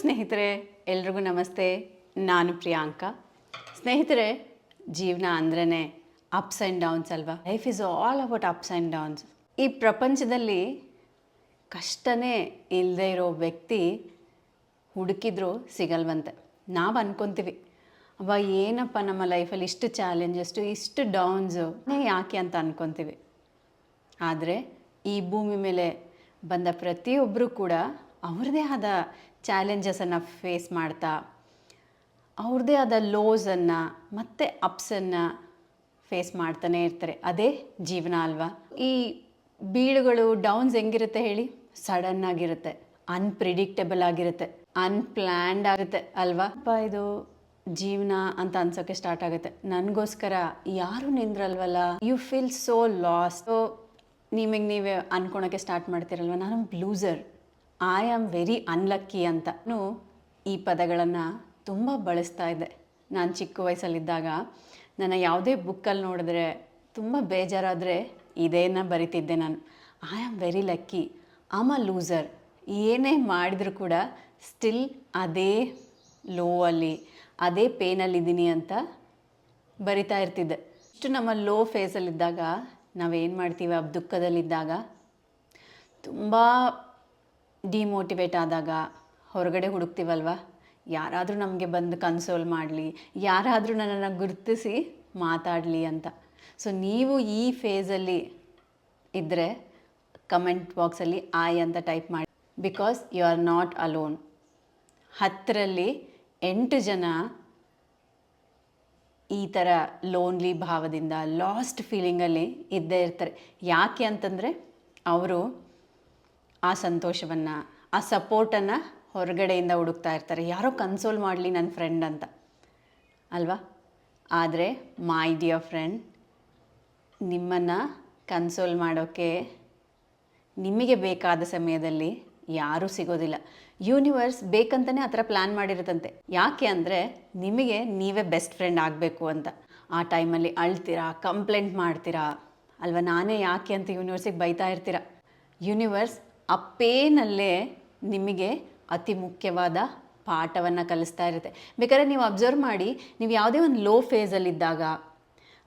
ಸ್ನೇಹಿತರೆ, ಎಲ್ರಿಗೂ ನಮಸ್ತೆ. ನಾನು ಪ್ರಿಯಾಂಕಾ. ಸ್ನೇಹಿತರೆ, ಜೀವನ ಅಂದ್ರೇ ಅಪ್ಸ್ ಆ್ಯಂಡ್ ಡೌನ್ಸ್ ಅಲ್ವಾ? Life is all about ups and downs ಈ ಪ್ರಪಂಚದಲ್ಲಿ ಕಷ್ಟನೇ ಇಲ್ಲದೆ ಇರೋ ವ್ಯಕ್ತಿ ಹುಡುಕಿದ್ರು ಸಿಗಲ್ವಂತೆ. ನಾವು ಅನ್ಕೊಂತೀವಿ ಅವ ಏನಪ್ಪ ನಮ್ಮ ಲೈಫಲ್ಲಿ ಇಷ್ಟು ಚಾಲೆಂಜಸ್ಟು ಇಷ್ಟು ಡೌನ್ಸು ಯಾಕೆ ಅಂತ ಅನ್ಕೊತೀವಿ. ಆದರೆ ಈ ಭೂಮಿ ಮೇಲೆ ಬಂದ ಪ್ರತಿಯೊಬ್ಬರೂ ಕೂಡ ಅವ್ರದ್ದೇ ಆದ ಚಾಲೆಂಜಸನ್ನು ಫೇಸ್ ಮಾಡ್ತಾ ಅವ್ರದ್ದೇ ಆದ ಲೋಸನ್ನು ಮತ್ತು ಅಪ್ಸನ್ನು ಫೇಸ್ ಮಾಡ್ತಾನೆ ಇರ್ತಾರೆ. ಅದೇ ಜೀವನ ಅಲ್ವಾ? ಈ ಬೀಳುಗಳು ಡೌನ್ಸ್ ಹೆಂಗಿರುತ್ತೆ ಹೇಳಿ? ಸಡನ್ ಆಗಿರುತ್ತೆ ಅನ್ಪ್ರಿಡಿಕ್ಟಬಲ್ ಆಗಿರುತ್ತೆ ಅನ್ಪ್ಲ್ಯಾಂಡ್ ಆಗುತ್ತೆ ಅಲ್ವಾ? ಅಪ್ಪ, ಇದು ಜೀವನ ಅಂತ ಅನ್ಸೋಕ್ಕೆ ಸ್ಟಾರ್ಟ್ ಆಗುತ್ತೆ. ನನಗೋಸ್ಕರ ಯಾರು ನಿಂದ್ರಲ್ವಲ್ಲ? You feel so loss so ನಿಮಗೆ ನೀವೇ ಅನ್ಕೊಳಕ್ಕೆ ಸ್ಟಾರ್ಟ್ ಮಾಡ್ತೀರಲ್ವ? ನಾನು loser I am very unlucky ಅಂತ ಈ ಪದಗಳನ್ನು ತುಂಬ ಬಳಸ್ತಾ ಇದ್ದೆ. ನಾನು ಚಿಕ್ಕ ವಯಸ್ಸಲ್ಲಿದ್ದಾಗ ನನ್ನ ಯಾವುದೇ ಬುಕ್ಕಲ್ಲಿ ನೋಡಿದ್ರೆ ತುಂಬ ಬೇಜಾರಾದರೆ ಇದೇನ ಬರಿತಿದ್ದೆ ನಾನು. I am very lucky am a loser ಏನೇ ಮಾಡಿದರೂ ಕೂಡ ಸ್ಟಿಲ್ ಅದೇ ಲೋ ಅಲ್ಲಿ, ಅದೇ ಪೇನಲ್ಲಿದ್ದೀನಿ ಅಂತ ಬರಿತಾ ಇರ್ತಿದ್ದೆ. ಇಷ್ಟು ನಮ್ಮ ಲೋ ಫೇಸಲ್ಲಿದ್ದಾಗ ನಾವೇನು ಮಾಡ್ತೀವಿ? ಆ ದುಃಖದಲ್ಲಿದ್ದಾಗ ತುಂಬ ಡಿಮೋಟಿವೇಟ್ ಆದಾಗ ಹೊರಗಡೆ ಹುಡುಕ್ತೀವಲ್ವ? ಯಾರಾದರೂ ನಮಗೆ ಬಂದು ಕನ್ಸೋಲ್ ಮಾಡಲಿ, ಯಾರಾದರೂ ನನ್ನನ್ನು ಗುರುತಿಸಿ ಮಾತಾಡಲಿ ಅಂತ. ಸೊ ನೀವು ಈ ಫೇಸಲ್ಲಿ ಇದ್ದರೆ ಕಮೆಂಟ್ ಬಾಕ್ಸಲ್ಲಿ ಆಯ್ ಅಂತ ಟೈಪ್ ಮಾಡಿ. Because you are not alone ಹತ್ತರಲ್ಲಿ ಎಂಟು ಜನ ಈ ಥರ ಲೋನ್ಲಿ ಭಾವದಿಂದ ಲಾಸ್ಟ್ ಫೀಲಿಂಗಲ್ಲಿ ಇದ್ದೇ ಇರ್ತಾರೆ. ಯಾಕೆ ಅಂತಂದರೆ, ಅವರು ಆ ಸಂತೋಷವನ್ನು, ಆ ಸಪೋರ್ಟನ್ನು ಹೊರಗಡೆಯಿಂದ ಹುಡುಕ್ತಾ ಇರ್ತಾರೆ. ಯಾರೋ ಕನ್ಸೋಲ್ ಮಾಡಲಿ ನನ್ನ ಫ್ರೆಂಡ್ ಅಂತ. ಅಲ್ವಾ? ಆದರೆ ಮೈ ಡಿಯರ್ ಫ್ರೆಂಡ್ ನಿಮ್ಮನ್ನು ಕನ್ಸೋಲ್ ಮಾಡೋಕ್ಕೆ ನಿಮಗೆ ಬೇಕಾದ ಸಮಯದಲ್ಲಿ ಯಾರೂ ಸಿಗೋದಿಲ್ಲ. ಯೂನಿವರ್ಸ್ ಬೇಕಂತಲೇ ಆ ಥರ ಪ್ಲ್ಯಾನ್ ಮಾಡಿರುತ್ತಂತೆ. ಯಾಕೆ ಅಂದರೆ ನಿಮಗೆ ನೀವೇ ಬೆಸ್ಟ್ ಫ್ರೆಂಡ್ ಆಗಬೇಕು ಅಂತ. ಆ ಟೈಮಲ್ಲಿ ಅಳ್ತೀರಾ ಕಂಪ್ಲೇಂಟ್ ಮಾಡ್ತೀರಾ? ಅಲ್ವಾ? ನಾನೇ ಯಾಕೆ ಅಂತ ಯೂನಿವರ್ಸಿಗೆ ಬೈತಾ ಇರ್ತೀರ? ಯೂನಿವರ್ಸ್ ಪೇನಲ್ಲೇ ನಿಮಗೆ ಅತಿ ಮುಖ್ಯವಾದ ಪಾಠವನ್ನು ಕಲಿಸ್ತಾ ಇರುತ್ತೆ. ಬೇಕಾದ್ರೆ ನೀವು ಅಬ್ಸರ್ವ್ ಮಾಡಿ, ನೀವು ಯಾವುದೇ ಒಂದು ಲೋ ಫೇಸಲ್ಲಿದ್ದಾಗ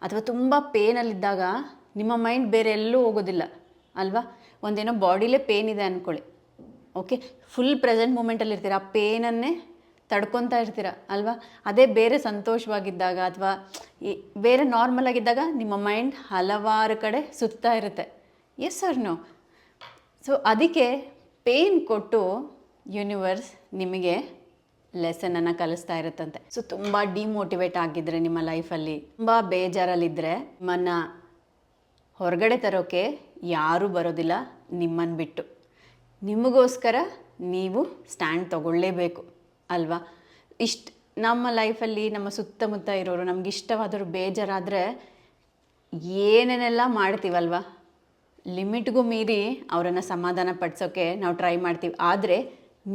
ಅಥವಾ ತುಂಬ ಪೇನಲ್ಲಿದ್ದಾಗ ನಿಮ್ಮ ಮೈಂಡ್ ಬೇರೆ ಎಲ್ಲೂ ಹೋಗೋದಿಲ್ಲ, ಅಲ್ವಾ? ಒಂದೇನೋ ಬಾಡಿಲೇ ಪೇನ್ ಇದೆ ಅಂದ್ಕೊಳ್ಳಿ ಓಕೆ ಫುಲ್ ಪ್ರೆಸೆಂಟ್ ಮೂಮೆಂಟಲ್ಲಿ ಇರ್ತೀರ? ಆ ಪೇನನ್ನೇ ತಡ್ಕೊತಾ ಇರ್ತೀರ, ಅಲ್ವಾ? ಅದೇ ಬೇರೆ ಸಂತೋಷವಾಗಿದ್ದಾಗ ಅಥವಾ ಬೇರೆ ನಾರ್ಮಲ್ ಆಗಿದ್ದಾಗ ನಿಮ್ಮ ಮೈಂಡ್ ಹಲವಾರು ಕಡೆ ಸುತ್ತಾ ಇರುತ್ತೆ. ಎಸ್ ಸರ್ ನೋ ಸೊ ಅದಕ್ಕೆ ಪೇನ್ ಕೊಟ್ಟು ಯೂನಿವರ್ಸ್ ನಿಮಗೆ ಲೆಸನನ್ನು ಕಲಿಸ್ತಾ ಇರುತ್ತಂತೆ. ಸೊ ತುಂಬ ಡಿಮೋಟಿವೇಟ್ ಆಗಿದ್ದರೆ ನಿಮ್ಮ ಲೈಫಲ್ಲಿ ತುಂಬ ಬೇಜಾರಲ್ಲಿದ್ದರೆ ನಿಮ್ಮನ್ನು ಹೊರಗಡೆ ತರೋಕೆ ಯಾರೂ ಬರೋದಿಲ್ಲ ನಿಮ್ಮನ್ನು ಬಿಟ್ಟು. ನಿಮಗೋಸ್ಕರ ನೀವು ಸ್ಟ್ಯಾಂಡ್ ತಗೊಳ್ಳೇಬೇಕು, ಅಲ್ವಾ? ಇಷ್ಟು ನಮ್ಮ ಲೈಫಲ್ಲಿ ನಮ್ಮ ಸುತ್ತಮುತ್ತ ಇರೋರು ನಮ್ಗೆ ಇಷ್ಟವಾದವರು ಬೇಜಾರಾದರೆ ಏನೇನೆಲ್ಲ ಮಾಡ್ತೀವಲ್ವ? ಲಿಮಿಟ್ಗೂ ಮೀರಿ ಅವರನ್ನು ಸಮಾಧಾನ ಪಡಿಸೋಕ್ಕೆ ನಾವು ಟ್ರೈ ಮಾಡ್ತೀವಿ. ಆದರೆ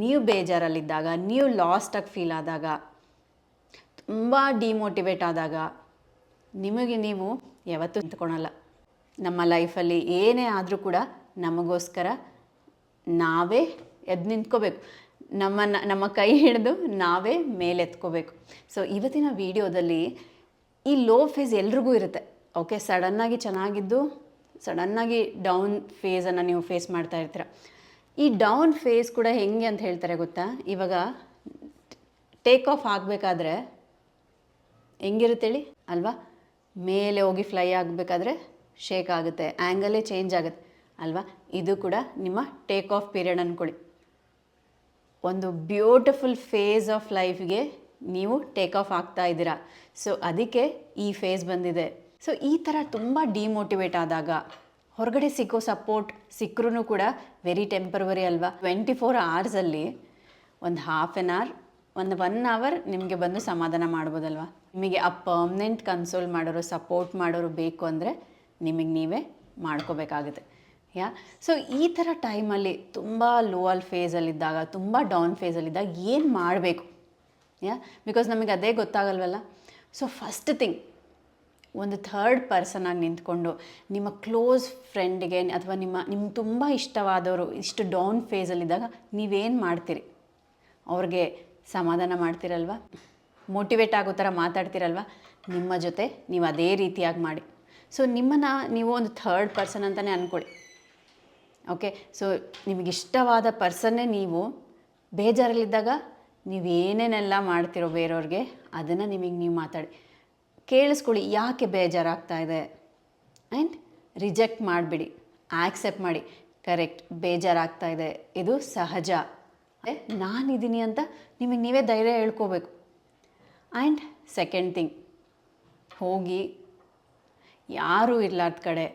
ನೀವು ಬೇಜಾರಲ್ಲಿದ್ದಾಗ, ನೀವು ಲಾಸ್ಟಾಗಿ ಫೀಲ್ ಆದಾಗ, ತುಂಬ ಡಿಮೋಟಿವೇಟ್ ಆದಾಗ ನಿಮಗೆ ನೀವು ಯಾವತ್ತೂ ನಿಂತ್ಕೊಳಲ್ಲ ನಮ್ಮ ಲೈಫಲ್ಲಿ ಏನೇ ಆದರೂ ಕೂಡ ನಮಗೋಸ್ಕರ ನಾವೇ ಎದ್ದು ನಿಂತ್ಕೋಬೇಕು. ನಮ್ಮ ನಮ್ಮ ಕೈ ಹಿಡಿದು ನಾವೇ ಮೇಲೆತ್ಕೋಬೇಕು ಸೊ ಇವತ್ತಿನ ವಿಡಿಯೋದಲ್ಲಿ ಈ ಲೋ ಫೇಸ್ ಎಲ್ರಿಗೂ ಇರುತ್ತೆ. ಓಕೆ ಸಡನ್ನಾಗಿ ಚೆನ್ನಾಗಿದ್ದು ಸಡನ್ನಾಗಿ ಡೌನ್ ಫೇಸನ್ನು ನೀವು ಫೇಸ್ ಮಾಡ್ತಾ ಇರ್ತೀರ. ಈ ಡೌನ್ ಫೇಸ್ ಕೂಡ ಹೆಂಗೆ ಅಂತ ಹೇಳ್ತಾರೆ ಗೊತ್ತಾ? ಇವಾಗ ಟೇಕ್ ಆಫ್ ಆಗಬೇಕಾದ್ರೆ ಹೆಂಗಿರುತ್ತೆ ಹೇಳಿ? ಅಲ್ವಾ? ಮೇಲೆ ಹೋಗಿ ಫ್ಲೈ ಆಗಬೇಕಾದ್ರೆ ಶೇಕ್ ಆಗುತ್ತೆ ಆ್ಯಂಗಲೇ ಚೇಂಜ್ ಆಗುತ್ತೆ. ಅಲ್ವಾ? ಇದು ಕೂಡ ನಿಮ್ಮ ಟೇಕ್ ಆಫ್ ಪೀರಿಯಡ್ ಅಂದ್ಕೊಳ್ಳಿ ಒಂದು ಬ್ಯೂಟಿಫುಲ್ ಫೇಸ್ ಆಫ್ ಲೈಫ್ಗೆ ನೀವು ಟೇಕ್ ಆಫ್ ಆಗ್ತಾ ಇದ್ದೀರಾ. ಸೊ ಅದಕ್ಕೆ ಈ ಫೇಸ್ ಬಂದಿದೆ. ಸೊ ಈ ಥರ ತುಂಬ ಡಿಮೋಟಿವೇಟ್ ಆದಾಗ ಹೊರಗಡೆ ಸಿಕ್ಕೋ ಸಪೋರ್ಟ್ ಸಿಕ್ಕರೂ ಕೂಡ ವೆರಿ ಟೆಂಪರವರಿ ಅಲ್ವಾ? ಟ್ವೆಂಟಿ ಫೋರ್ ಅವರ್ಸಲ್ಲಿ ಒಂದು ಹಾಫ್ ಆನ್ ಅವರ್ ಒಂದು ಒನ್ ಅವರ್ ನಿಮಗೆ ಬಂದು ಸಮಾಧಾನ ಮಾಡ್ಬೋದಲ್ವ? ನಿಮಗೆ ಆ ಪರ್ಮನೆಂಟ್ ಕನ್ಸೋಲ್ ಮಾಡೋರು ಸಪೋರ್ಟ್ ಮಾಡೋರು ಬೇಕು ಅಂದರೆ ನಿಮಗೆ ನೀವೇ ಮಾಡ್ಕೋಬೇಕಾಗುತ್ತೆ. ಯಾ? ಸೊ ಈ ಥರ ಟೈಮಲ್ಲಿ ತುಂಬ ಲೋವಲ್ ಫೇಸಲ್ಲಿದ್ದಾಗ ತುಂಬ ಡೌನ್ ಫೇಸಲ್ಲಿದ್ದಾಗ ಏನು ಮಾಡಬೇಕು? ಯಾ? ಬಿಕಾಸ್ ನಮಗೆ ಅದೇ ಗೊತ್ತಾಗಲ್ವಲ್ಲ? ಸೊ ಫಸ್ಟ್ ಥಿಂಗ್ ಒಂದು ಥರ್ಡ್ ಪರ್ಸನ್ ಆಗಿ ನಿಂತ್ಕೊಂಡು ನಿಮ್ಮ ಕ್ಲೋಸ್ ಫ್ರೆಂಡ್ಗೆ ಅಥವಾ ನಿಮ್ಮ ನಿಮ್ಗೆ ತುಂಬ ಇಷ್ಟವಾದವರು ಇಷ್ಟು ಡೌನ್ ಫೇಸಲ್ಲಿದ್ದಾಗ ನೀವೇನು ಮಾಡ್ತೀರಿ? ಅವ್ರಿಗೆ ಸಮಾಧಾನ ಮಾಡ್ತಿರಲ್ವ? ಮೋಟಿವೇಟ್ ಆಗೋ ಥರ ಮಾತಾಡ್ತಿರಲ್ವ? ನಿಮ್ಮ ಜೊತೆ ನೀವು ಅದೇ ರೀತಿಯಾಗಿ ಮಾಡಿ. ಸೊ ನಿಮ್ಮನ್ನು ನೀವು ಒಂದು ಥರ್ಡ್ ಪರ್ಸನ್ ಅಂತಲೇ ಅಂದ್ಕೊಳ್ಳಿ ಓಕೆ ಸೊ ನಿಮಗಿಷ್ಟವಾದ ಪರ್ಸನ್ನೇ ನೀವು. ಬೇಜಾರಲ್ಲಿದ್ದಾಗ ನೀವೇನೇನೆಲ್ಲ ಮಾಡ್ತಿರೋ ಬೇರೆಯವ್ರಿಗೆ ಅದನ್ನು ನಿಮಗೆ ನೀವು ಮಾತಾಡಿ. ಕೇಳಿಸ್ಕೊಳ್ಳಿ, ಯಾಕೆ ಬೇಜಾರಾಗ್ತಾ ಇದೆ? ಆ್ಯಂಡ್ ರಿಜೆಕ್ಟ್ ಮಾಡಿಬಿಡಿ ಆಕ್ಸೆಪ್ಟ್ ಮಾಡಿ. ಕರೆಕ್ಟ್ ಬೇಜಾರಾಗ್ತಾ ಇದೆ. ಇದು ಸಹಜ. ನಾನಿದ್ದೀನಿ ಅಂತ ನಿಮಗೆ ನೀವೇ ಧೈರ್ಯ ಹೇಳ್ಕೋಬೇಕು. ಆ್ಯಂಡ್ ಸೆಕೆಂಡ್ ಥಿಂಗ್ ಹೋಗಿ. ಯಾರೂ ಇರ್ಲಾರ್ದ ಕಡೆ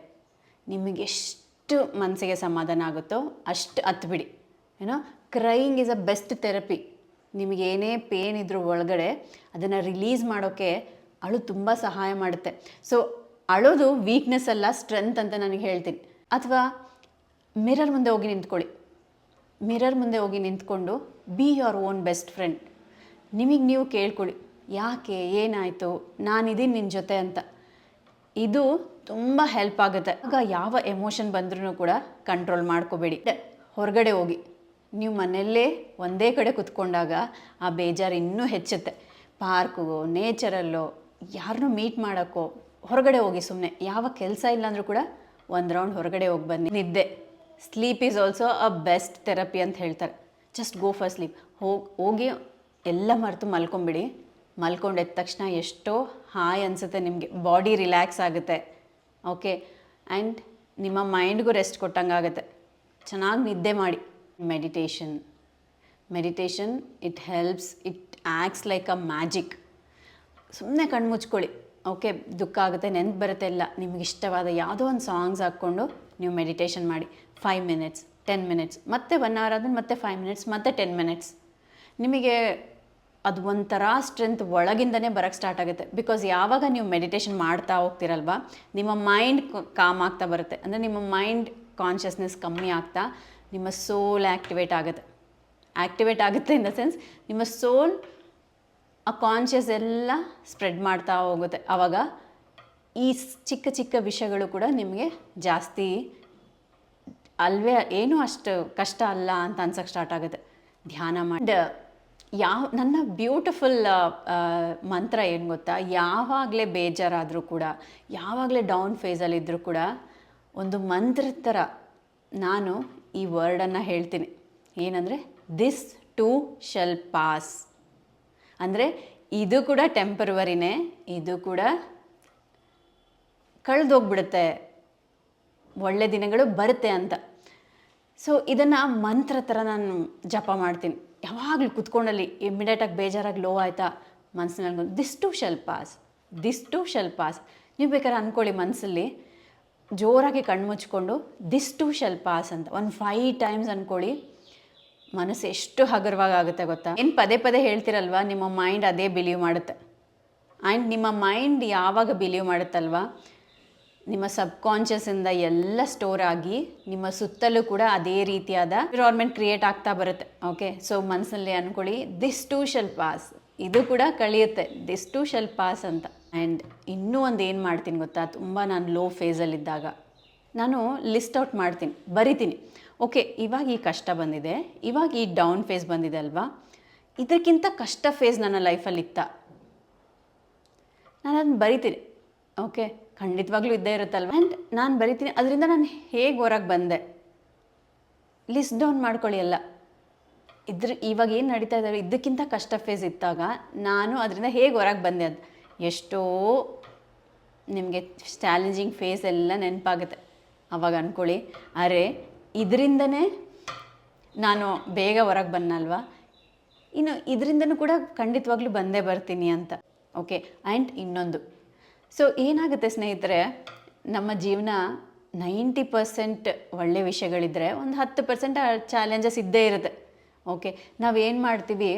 ನಿಮಗೆ ಎಷ್ಟು ಮನಸ್ಸಿಗೆ ಸಮಾಧಾನ ಆಗುತ್ತೋ ಅಷ್ಟು ಹತ್ಬಿಡಿ. ಏನೋ crying is a best therapy ನಿಮಗೇನೇ pain ಇದ್ರೂ ಒಳಗಡೆ ಅದನ್ನು ರಿಲೀಸ್ ಮಾಡೋಕ್ಕೆ ಅಳು ತುಂಬ ಸಹಾಯ ಮಾಡುತ್ತೆ. ಸೊ ಅಳೋದು ವೀಕ್ನೆಸ್ ಅಲ್ಲ ಸ್ಟ್ರೆಂತ್ ಅಂತ ನನಗೆ ಹೇಳ್ತೀನಿ. ಅಥವಾ ಮಿರರ್ ಮುಂದೆ ಹೋಗಿ ನಿಂತ್ಕೊಳ್ಳಿ. ಮಿರರ್ ಮುಂದೆ ಹೋಗಿ ನಿಂತ್ಕೊಂಡು be your own best friend ನಿಮಗೆ ನೀವು ಕೇಳ್ಕೊಳ್ಳಿ, ಯಾಕೆ, ಏನಾಯಿತು? ನಾನಿದ್ದೀನಿ ನಿನ್ನ ಜೊತೆ ಅಂತ. ಇದು ತುಂಬ ಹೆಲ್ಪ್ ಆಗುತ್ತೆ. ಆಗ ಯಾವ ಎಮೋಷನ್ ಬಂದ್ರೂ ಕೂಡ ಕಂಟ್ರೋಲ್ ಮಾಡ್ಕೋಬೇಡಿ. ಹೊರಗಡೆ ಹೋಗಿ. ನೀವು ಮನೆಯಲ್ಲೇ ಒಂದೇ ಕಡೆ ಕುತ್ಕೊಂಡಾಗ ಆ ಬೇಜಾರು ಇನ್ನೂ ಹೆಚ್ಚುತ್ತೆ. ಪಾರ್ಕ್ಗೋ ನೇಚರಲ್ಲೋ ಯಾರನ್ನೂ ಮೀಟ್ ಮಾಡೋಕ್ಕೋ, ಹೊರಗಡೆ ಹೋಗಿ ಸುಮ್ಮನೆ ಯಾವ ಕೆಲಸ ಇಲ್ಲ ಅಂದರೂ ಕೂಡ ಒಂದು ರೌಂಡ್ ಹೊರಗಡೆ ಹೋಗಿ ಬನ್ನಿ. ನಿದ್ದೆ. Sleep is also a best therapy ಅಂತ ಹೇಳ್ತಾರೆ. ಜಸ್ಟ್ ಗೋ ಫಾರ್ ಸ್ಲೀಪ್ ಹೋಗಿ ಹೋಗಿ ಎಲ್ಲ ಮರೆತು ಮಲ್ಕೊಂಬಿಡಿ. ಮಲ್ಕೊಂಡು ಎದ್ದ ತಕ್ಷಣ ಎಷ್ಟೋ ಹಾಯ್ ಅನಿಸುತ್ತೆ ನಿಮಗೆ. ಬಾಡಿ ರಿಲ್ಯಾಕ್ಸ್ ಆಗುತ್ತೆ. ಓಕೆ ಆ್ಯಂಡ್ ನಿಮ್ಮ ಮೈಂಡ್ಗೂ ರೆಸ್ಟ್ ಕೊಟ್ಟಂಗೆ ಆಗುತ್ತೆ. ಚೆನ್ನಾಗಿ ನಿದ್ದೆ ಮಾಡಿ. Meditation meditation it helps it acts like a magic ಸುಮ್ಮನೆ ಕಣ್ಣು ಮುಚ್ಕೊಳ್ಳಿ. ಓಕೆ ದುಃಖ ಆಗುತ್ತೆ, ನೆನಪು ಬರುತ್ತೆ ಇಲ್ಲ ನಿಮ್ಗೆ ಇಷ್ಟವಾದ ಯಾವುದೋ ಒಂದು ಸಾಂಗ್ಸ್ ಹಾಕ್ಕೊಂಡು ನೀವು ಮೆಡಿಟೇಷನ್ ಮಾಡಿ. ಫೈವ್ ಮಿನಿಟ್ಸ್ ಟೆನ್ ಮಿನಿಟ್ಸ್ ಮತ್ತೆ ಒನ್ ಅವರ್ ಆದ್ಮೇಲೆ ಮತ್ತೆ ಫೈವ್ ಮಿನಿಟ್ಸ್ ಮತ್ತೆ ಟೆನ್ ಮಿನಿಟ್ಸ್ ನಿಮಗೆ ಅದು ಒಂಥರ ಸ್ಟ್ರೆಂತ್ ಒಳಗಿಂದನೇ ಬರೋಕ್ಕೆ ಸ್ಟಾರ್ಟ್ ಆಗುತ್ತೆ. ಬಿಕಾಸ್ ಯಾವಾಗ ನೀವು ಮೆಡಿಟೇಷನ್ ಮಾಡ್ತಾ ಹೋಗ್ತಿರಲ್ವ, ನಿಮ್ಮ ಮೈಂಡ್ ಕಾಮ್ ಆಗ್ತಾ ಬರುತ್ತೆ. ಅಂದರೆ ನಿಮ್ಮ ಮೈಂಡ್ ಕಾನ್ಷಿಯಸ್ನೆಸ್ ಕಮ್ಮಿ ಆಗ್ತಾ ನಿಮ್ಮ ಸೋಲ್ ಆ್ಯಕ್ಟಿವೇಟ್ ಆಗುತ್ತೆ. ಆ್ಯಕ್ಟಿವೇಟ್ ಆಗುತ್ತೆ ಇನ್ ದ ಸೆನ್ಸ್ ನಿಮ್ಮ ಸೋಲ್ ಆ ಕಾನ್ಷಿಯಸ್ ಎಲ್ಲ ಸ್ಪ್ರೆಡ್ ಮಾಡ್ತಾ ಹೋಗುತ್ತೆ. ಆವಾಗ ಈ ಚಿಕ್ಕ ಚಿಕ್ಕ ವಿಷಯಗಳು ಕೂಡ ನಿಮಗೆ ಜಾಸ್ತಿ ಅಲ್ವೇ ಏನೂ ಅಷ್ಟು ಕಷ್ಟ ಅಲ್ಲ ಅಂತ ಅನ್ಸೋಕ್ಕೆ ಸ್ಟಾರ್ಟ್ ಆಗುತ್ತೆ. ಧ್ಯಾನ ಮಾಡಿ ಯಾವ ನನ್ನ ಬ್ಯೂಟಿಫುಲ್ ಮಂತ್ರ ಏನು ಗೊತ್ತಾ? ಯಾವಾಗಲೇ ಬೇಜಾರಾದರೂ ಕೂಡ, ಯಾವಾಗಲೇ ಡೌನ್ ಫೇಸಲ್ಲಿದ್ದರೂ ಕೂಡ ಒಂದು ಮಂತ್ರದ ಥರ ನಾನು ಈ ವರ್ಡನ್ನು ಹೇಳ್ತೀನಿ. ಏನಂದರೆ ದಿಸ್ ಟು ಶೆಲ್ ಪಾಸ್ ಅಂದರೆ ಇದು ಕೂಡ ಟೆಂಪರವರಿನೇ ಇದು ಕೂಡ ಕಳೆದೋಗ್ಬಿಡುತ್ತೆ. ಒಳ್ಳೆ ದಿನಗಳು ಬರುತ್ತೆ ಅಂತ. ಸೊ ಇದನ್ನು ಮಂತ್ರ ಥರ ನಾನು ಜಪ ಮಾಡ್ತೀನಿ. ಯಾವಾಗಲೂ ಕುತ್ಕೊಂಡಲ್ಲಿ ಇಮಿಡಿಯೇಟಾಗಿ ಬೇಜಾರಾಗಿ ಲೋ ಆಯಿತಾ? ಮನಸ್ಸಿನಲ್ಲಿ this too shall pass this too shall pass ನೀವು ಬೇಕಾದ್ರೆ ಅಂದ್ಕೊಳ್ಳಿ ಮನಸ್ಸಲ್ಲಿ ಜೋರಾಗಿ ಕಣ್ಣು ಮುಚ್ಚಿಕೊಂಡು ದಿಸ್ ಟು ಶೆಲ್ ಪಾಸ್ ಅಂತ. ಒಂದು ಫೈವ್ ಟೈಮ್ಸ್ ಅಂದ್ಕೊಳ್ಳಿ ಮನಸ್ಸು ಎಷ್ಟು ಹಗುರವಾಗುತ್ತೆ ಗೊತ್ತಾ? ಏನು ಪದೇ ಪದೇ ಹೇಳ್ತಿರಲ್ವಾ, ನಿಮ್ಮ ಮೈಂಡ್ ಅದೇ ಬಿಲೀವ್ ಮಾಡುತ್ತೆ. ಆ್ಯಂಡ್ ನಿಮ್ಮ ಮೈಂಡ್ ಯಾವಾಗ ಬಿಲೀವ್ ಮಾಡುತ್ತಲ್ವಾ? ನಿಮ್ಮ ಸಬ್ ಕಾನ್ಷಿಯಸ್ಸಿಂದ ಎಲ್ಲ ಸ್ಟೋರ್ ಆಗಿ, ನಿಮ್ಮ ಸುತ್ತಲೂ ಕೂಡ ಅದೇ ರೀತಿಯಾದ ಎನ್ವಿರಾನ್ಮೆಂಟ್ ಕ್ರಿಯೇಟ್ ಆಗ್ತಾ ಬರುತ್ತೆ ಓಕೆ ಸೊ ಮನಸ್ಸಲ್ಲಿ ಅಂದ್ಕೊಳ್ಳಿ ದಿಸ್ ಟು ಶೆಲ್ ಪಾಸ್ ಇದು ಕೂಡ ಕಳಿಯುತ್ತೆ ದಿಸ್ ಟು ಶೆಲ್ ಪಾಸ್ ಅಂತ. ಆ್ಯಂಡ್ ಇನ್ನೂ ಒಂದು ಏನು ಮಾಡ್ತೀನಿ ಗೊತ್ತಾ? ತುಂಬ ನಾನು ಲೋ ಫೇಸಲ್ಲಿದ್ದಾಗ ನಾನು ಲಿಸ್ಟ್ ಔಟ್ ಮಾಡ್ತೀನಿ, ಬರಿತೀನಿ. ಓಕೆ, ಇವಾಗ ಈ ಕಷ್ಟ ಬಂದಿದೆ. ಇವಾಗ ಈ ಡೌನ್ ಫೇಸ್ ಬಂದಿದೆ ಅಲ್ವಾ? ಇದಕ್ಕಿಂತ ಕಷ್ಟ ಫೇಸ್ ನನ್ನ ಲೈಫಲ್ಲಿ ಇತ್ತ. ನಾನು ಅದನ್ನ ಬರಿತೀನಿ. ಓಕೆ, ಖಂಡಿತವಾಗ್ಲೂ ಇದ್ದೇ ಇರುತ್ತಲ್ವ? ಆ್ಯಂಡ್ ನಾನು ಬರಿತೀನಿ. ಅದರಿಂದ ನಾನು ಹೇಗೆ ಹೊರಗೆ ಬಂದೆ? ಲಿಸ್ಟ್ ಡೌನ್ ಮಾಡ್ಕೊಳ್ಳಿ ಎಲ್ಲ. ಇದ್ರ, ಇವಾಗ ಏನು ನಡೀತಾ ಇದ್ದಾರೆ ಇದಕ್ಕಿಂತ ಕಷ್ಟ ಫೇಸ್ ಇದ್ದಾಗ ನಾನು ಅದರಿಂದ ಹೇಗೆ ಹೊರಗೆ ಬಂದೆ ಅದು? ಎಷ್ಟೋ ನಿಮಗೆ ಚಾಲೆಂಜಿಂಗ್ ಫೇಸ್ ಎಲ್ಲ ನೆನಪಾಗುತ್ತೆ. ಅವಾಗ ಅಂದ್ಕೊಳ್ಳಿ ಅರೆ ಇದರಿಂದನೇ ನಾನು ಬೇಗ ಹೊರಗೆ ಬನ್ನಲ್ವಾ ಇನ್ನು ಇದರಿಂದನೂ ಕೂಡ ಖಂಡಿತವಾಗ್ಲೂ ಬಂದೇ ಬರ್ತೀನಿ ಅಂತ. ಓಕೆ ಆ್ಯಂಡ್ ಇನ್ನೊಂದು. ಸೊ ಏನಾಗುತ್ತೆ ಸ್ನೇಹಿತರೆ, ನಮ್ಮ ಜೀವನ ನೈಂಟಿ ಪರ್ಸೆಂಟ್ ಒಳ್ಳೆ ವಿಷಯಗಳಿದ್ದರೆ ಒಂದು ಹತ್ತು ಪರ್ಸೆಂಟ್ ಚಾಲೆಂಜಸ್ ಇದ್ದೇ ಇರುತ್ತೆ. ಓಕೆ ನಾವೇನು ಮಾಡ್ತೀವಿ?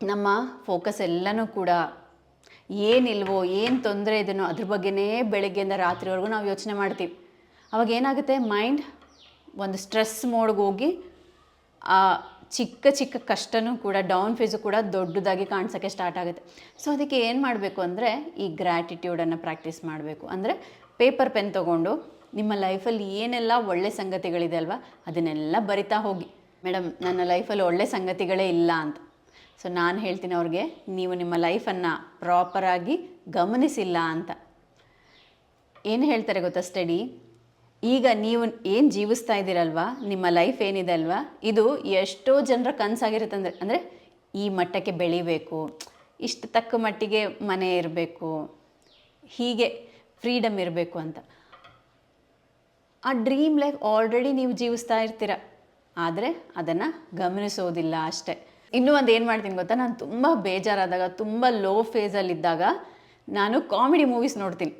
ನಮ್ಮ ಫೋಕಸ್ ಎಲ್ಲನೂ ಕೂಡ ಏನಿಲ್ವೋ, ಏನು ತೊಂದರೆ ಇದನ್ನೋ ಅದ್ರ ಬಗ್ಗೆನೇ ಬೆಳಗ್ಗೆಯಿಂದ ರಾತ್ರಿವರೆಗೂ ನಾವು ಯೋಚನೆ ಮಾಡ್ತೀವಿ. ಅವಾಗ ಏನಾಗುತ್ತೆ? ಮೈಂಡ್ ಒಂದು ಸ್ಟ್ರೆಸ್ ಮೋಡ್ಗೆ ಹೋಗಿ ಆ ಚಿಕ್ಕ ಚಿಕ್ಕ ಕಷ್ಟನೂ ಕೂಡ, ಡೌನ್ ಫೇಸು ಕೂಡ ದೊಡ್ಡದಾಗಿ ಕಾಣಿಸೋಕ್ಕೆ ಸ್ಟಾರ್ಟ್ ಆಗುತ್ತೆ. ಸೊ ಅದಕ್ಕೆ ಏನು ಮಾಡಬೇಕು ಅಂದರೆ, ಈ ಗ್ರ್ಯಾಟಿಟ್ಯೂಡನ್ನು ಪ್ರಾಕ್ಟೀಸ್ ಮಾಡಬೇಕು. ಅಂದರೆ ಪೇಪರ್ ಪೆನ್ ತೊಗೊಂಡು ನಿಮ್ಮ ಲೈಫಲ್ಲಿ ಏನೆಲ್ಲ ಒಳ್ಳೆ ಸಂಗತಿಗಳಿದೆ ಅಲ್ವಾ, ಅದನ್ನೆಲ್ಲ ಬರಿತಾ ಹೋಗಿ. ಮೇಡಮ್, ನನ್ನ ಲೈಫಲ್ಲಿ ಒಳ್ಳೆ ಸಂಗತಿಗಳೇ ಇಲ್ಲ ಅಂತ. ಸೊ ನಾನು ಹೇಳ್ತೀನಿ ಅವ್ರಿಗೆ, ನೀವು ನಿಮ್ಮ ಲೈಫನ್ನು ಪ್ರಾಪರಾಗಿ ಗಮನಿಸಿಲ್ಲ ಅಂತ. ಏನು ಹೇಳ್ತಾರೆ ಗೊತ್ತಾ ಸ್ಟಡಿ ಈಗ ನೀವು ಏನು ಜೀವಿಸ್ತಾ ಇದ್ದೀರಲ್ವಾ? ನಿಮ್ಮ ಲೈಫ್ ಏನಿದೆ ಅಲ್ವಾ? ಇದು ಎಷ್ಟೋ ಜನರ ಕನಸಾಗಿರುತ್ತೆ ಅಂದರೆ ಅಂದರೆ ಈ ಮಟ್ಟಕ್ಕೆ ಬೆಳಿಬೇಕು, ಇಷ್ಟು ತಕ್ಕ ಮಟ್ಟಿಗೆ ಮನೆ ಇರಬೇಕು, ಹೀಗೆ ಫ್ರೀಡಮ್ ಇರಬೇಕು ಅಂತ. ಆ ಡ್ರೀಮ್ ಲೈಫ್ ಆಲ್ರೆಡಿ ನೀವು ಜೀವಿಸ್ತಾ ಇರ್ತೀರ. ಆದರೆ ಅದನ್ನು ಗಮನಿಸೋದಿಲ್ಲ ಅಷ್ಟೇ. ಇನ್ನೂ ಒಂದು ಏನು ಮಾಡ್ತೀನಿ ಗೊತ್ತಾ? ನಾನು ತುಂಬ ಬೇಜಾರಾದಾಗ, ತುಂಬ ಲೋ ಫೇಸಲ್ಲಿದ್ದಾಗ ನಾನು ಕಾಮಿಡಿ ಮೂವೀಸ್ ನೋಡ್ತೀನಿ.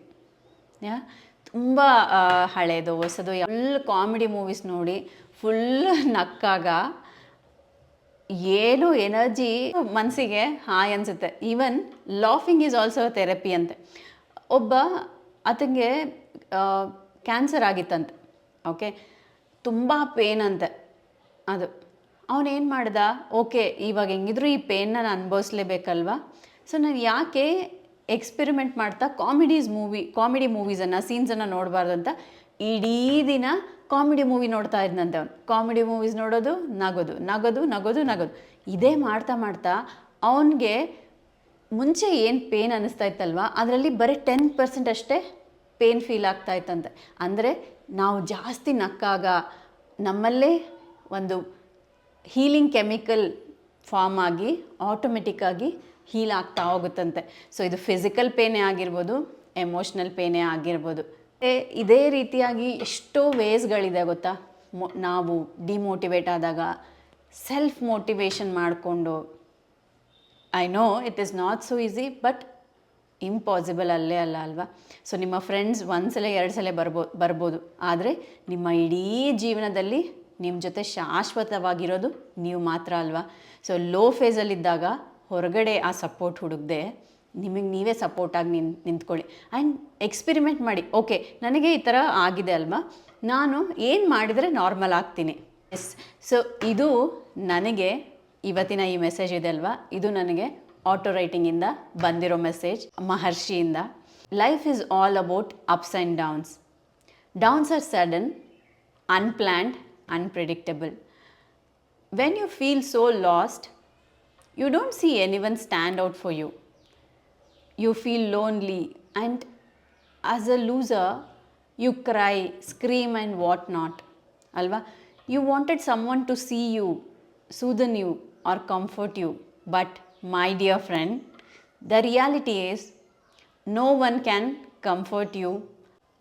ಯಾ? ತುಂಬ ಹಳೆಯದು ಹೊಸದು ಎಲ್ಲ ಕಾಮಿಡಿ ಮೂವೀಸ್ ನೋಡಿ ಫುಲ್ ನಕ್ಕಾಗ ಏನು ಎನರ್ಜಿ ಮನಸ್ಸಿಗೆ ಹಾಯ್ ಅನಿಸುತ್ತೆ. Even laughing is also therapy ಅಂತೆ. ಒಬ್ಬ ಆತನಿಗೆ ಕ್ಯಾನ್ಸರ್ ಆಗಿತ್ತಂತೆ ಓಕೆ ತುಂಬ ಪೇನ್ ಅಂತೆ ಅದು. ಅವನೇನು ಮಾಡ್ದ? ಓಕೆ ಇವಾಗ ಹೆಂಗಿದ್ರು ಈ ಪೇನ್ನ ನಾನು ಅನುಭವಿಸ್ಲೇಬೇಕಲ್ವಾ? ಸೊ ನಾನು ಯಾಕೆ ಎಕ್ಸ್ಪೆರಿಮೆಂಟ್ ಮಾಡ್ತಾ ಕಾಮಿಡೀಸ್ ಮೂವಿ ಕಾಮಿಡಿ ಮೂವೀಸನ್ನು ಸೀನ್ಸನ್ನು ಅಂತ ಇಡೀ ದಿನ ಕಾಮಿಡಿ ಮೂವಿ ನೋಡ್ತಾ ಇದ್ದಂತೆ ಅವನು. ಕಾಮಿಡಿ ಮೂವೀಸ್ ನೋಡೋದು, ನಗೋದು ನಗೋದು ನಗೋದು ನಗೋದು. ಇದೇ ಮಾಡ್ತಾ ಮಾಡ್ತಾ ಅವನಿಗೆ ಮುಂಚೆ ಏನು ಪೇನ್ ಅನ್ನಿಸ್ತಾ ಇತ್ತಲ್ವ, ಅದರಲ್ಲಿ ಬರೀ ಟೆನ್ ಪರ್ಸೆಂಟ್ ಅಷ್ಟೇ ಪೇನ್ ಫೀಲ್ ಆಗ್ತಾ ಇತ್ತಂತೆ. ಅಂದರೆ ನಾವು ಜಾಸ್ತಿ ನಕ್ಕಾಗ ನಮ್ಮಲ್ಲೇ ಒಂದು ಹೀಲಿಂಗ್ ಕೆಮಿಕಲ್ ಫಾರ್ಮ್ ಆಗಿ ಆಟೋಮೆಟಿಕ್ಕಾಗಿ ಹೀಲ್ ಆಗ್ತಾ ಹೋಗುತ್ತಂತೆ. ಸೊ ಇದು ಫಿಸಿಕಲ್ ಪೇನೇ ಆಗಿರ್ಬೋದು ಎಮೋಷ್ನಲ್ ಪೇನೇ ಆಗಿರ್ಬೋದು. ಇದೇ ರೀತಿಯಾಗಿ ಎಷ್ಟೋ ವೇಸ್ಗಳಿದೆ ಗೊತ್ತಾ? ನಾವು ಡಿಮೋಟಿವೇಟ್ ಆದಾಗ ಸೆಲ್ಫ್ ಮೋಟಿವೇಶನ್ ಮಾಡಿಕೊಂಡು I know it is not so easy but impossible ಅಲ್ಲೇ ಅಲ್ಲ ಅಲ್ವಾ? ಸೊ ನಿಮ್ಮ ಫ್ರೆಂಡ್ಸ್ ಒಂದು ಸಲ, ಎರಡು ಸಲ ಬರ್ಬೋ, ಬರ್ಬೋದು. ಆದರೆ ನಿಮ್ಮ ಇಡೀ ಜೀವನದಲ್ಲಿ ನಿಮ್ಮ ಜೊತೆ ಶಾಶ್ವತವಾಗಿರೋದು ನೀವು ಮಾತ್ರ ಅಲ್ವಾ? ಸೊ ಲೋ ಫೇಸಲ್ಲಿದ್ದಾಗ ಹೊರಗಡೆ ಆ ಸಪೋರ್ಟ್ ಹುಡುಗದೆ ನಿಮಗೆ ನೀವೇ ಸಪೋರ್ಟಾಗಿ ನಿನ್, ನಿಂತ್ಕೊಳ್ಳಿ. ಆ್ಯಂಡ್ ಎಕ್ಸ್ಪೆರಿಮೆಂಟ್ ಮಾಡಿ. ಓಕೆ ನನಗೆ ಈ ಥರ ಆಗಿದೆ ಅಲ್ವಾ? ನಾನು ಏನು ಮಾಡಿದರೆ ನಾರ್ಮಲ್ ಆಗ್ತೀನಿ. ಎಸ್ ಸೊ ಇದು ನನಗೆ ಇವತ್ತಿನ ಈ ಮೆಸೇಜ್ ಇದೆ ಅಲ್ವಾ? ಇದು ನನಗೆ ಆಟೋ ರೈಟಿಂಗಿಂದ ಬಂದಿರೋ message ಮಹರ್ಷಿಯಿಂದ. Life is all about ups and downs downs are sudden unplanned unpredictable when you feel so lost You don't see anyone stand out for you. You feel lonely, and as a loser, you cry, scream, and whatnot. Alva, you wanted someone to see you, soothe you, or comfort you. But, my dear friend, the reality is no one can comfort you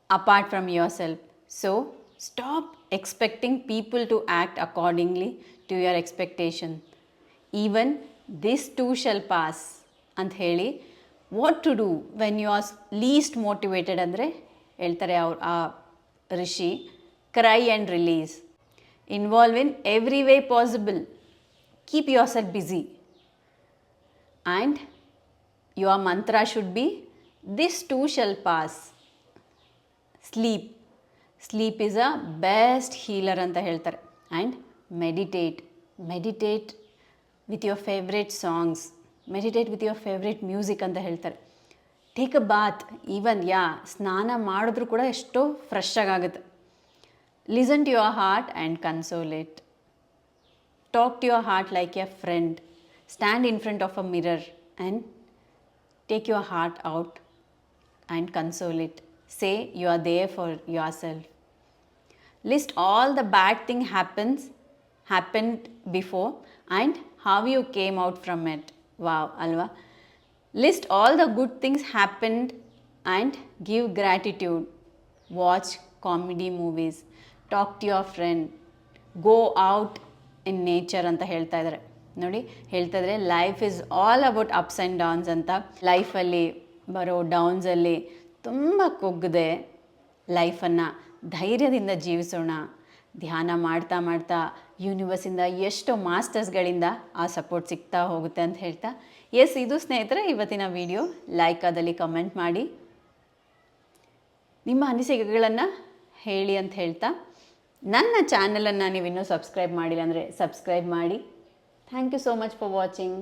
apart from yourself. So, stop expecting people to act accordingly to your expectation. Even this too shall pass ಅಂತ ಹೇಳಿ what to do when you are least motivated ಅಂದರೆ ಹೇಳ್ತಾರೆ ಅವ್ರು, ಆ Rishi cry and release involve in every way possible keep yourself busy and your mantra should be this too shall pass sleep sleep is a best healer ಅಂತ ಹೇಳ್ತಾರೆ. And meditate meditate with your favourite songs meditate with your favourite music ಅಂತ ಹೇಳ್ತಾರೆ. Take a bath even yeah ಸ್ನಾನ ಮಾಡಿದ್ರೂ ಕೂಡ ಎಷ್ಟೋ fresh ಆಗುತ್ತೆ listen to your heart and console it talk to your heart like a friend stand in front of a mirror and take your heart out and console it. Say you are there for yourself. List all the bad thing happens, happened before and how you came out from it. Wow, alva. List all the good things happened and give gratitude. Watch comedy movies. Talk to your friend. Go out in nature ಅಂತ ಹೇಳ್ತಾ ಇದ್ದಾರೆ ನೋಡಿ ಹೇಳ್ತಾ ಇದ್ದಾರೆ life is all about ups and downs ಅಂತ ಲೈಫಲ್ಲಿ ಬರೋ ಡೌನ್ಸಲ್ಲಿ ತುಂಬ ಕುಗ್ಗದೆ ಲೈಫನ್ನು ಧೈರ್ಯದಿಂದ ಜೀವಿಸೋಣ ಧ್ಯಾನ ಮಾಡ್ತಾ ಮಾಡ್ತಾ ಯೂನಿವರ್ಸಿಂದ ಎಷ್ಟೋ ಮಾಸ್ಟರ್ಸ್ಗಳಿಂದ ಆ ಸಪೋರ್ಟ್ ಸಿಗ್ತಾ ಹೋಗುತ್ತೆ ಅಂತ ಹೇಳ್ತಾ. ಎಸ್ ಇದು ಸ್ನೇಹಿತರೆ, ಇವತ್ತಿನ ವಿಡಿಯೋ ಲೈಕ್ ಆದಲ್ಲಿ ಕಮೆಂಟ್ ಮಾಡಿ. ನಿಮ್ಮ ಅನಿಸಿಕೆಗಳನ್ನು ಹೇಳಿ ಅಂತ ಹೇಳ್ತಾ. ನನ್ನ ಚಾನಲನ್ನು ನೀವು ಇನ್ನೂ ಸಬ್ಸ್ಕ್ರೈಬ್ ಮಾಡಿಲ್ಲ ಅಂದರೆ ಸಬ್ಸ್ಕ್ರೈಬ್ ಮಾಡಿ. Thank you so much for watching